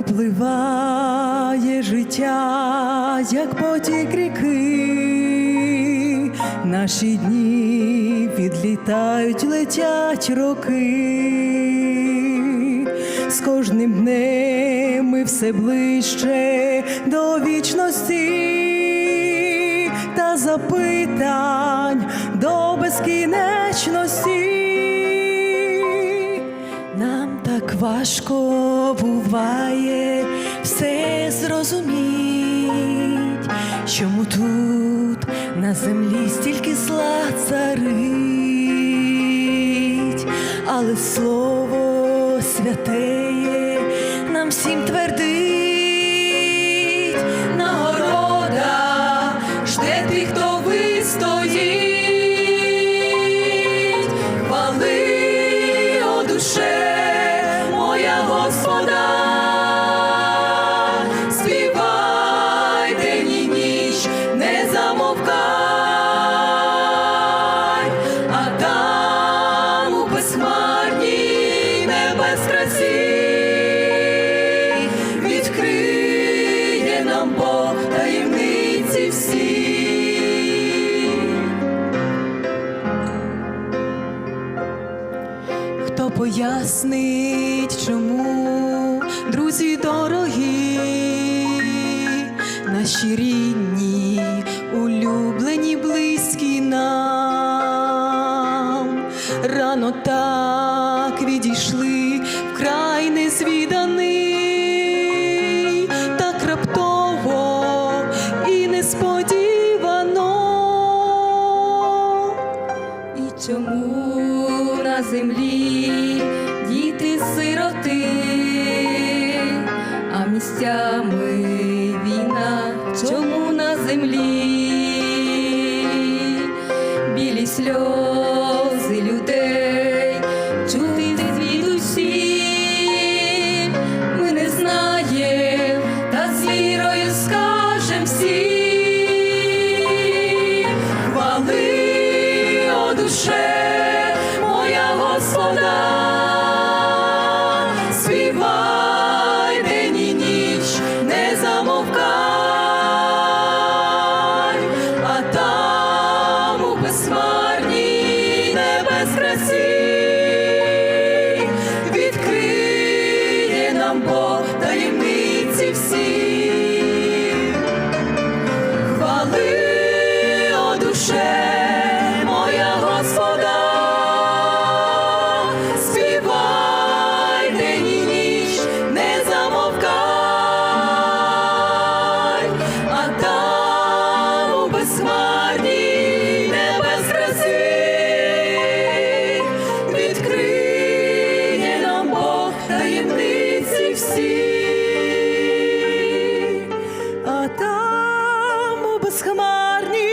випливає життя, як потік ріки, наші дні відлітають, летять роки, з кожним днем ми все ближче до вічності. Та запитань до безкінечності. Важко буває все зрозуміть, чому тут на землі стільки зла царить, але слово святеє нам всім твердить, пояснить, чому друзі дорогі, наші рідні, улюблені, близькі нам, рано так відійшли в край незвіданий, так раптово і несподівано. І чому на землі місцями війна, чому на землі? Білі сльози людей чути звідусі, ми не знаєм, та з вірою скажем всі. Хвали, о душе, моя Господа, безсмарній небес відкриє нам Бог таємниці всі. Хвали, о душе, моя Господа, співай день ніч, не замовкай, а там у безхмарні.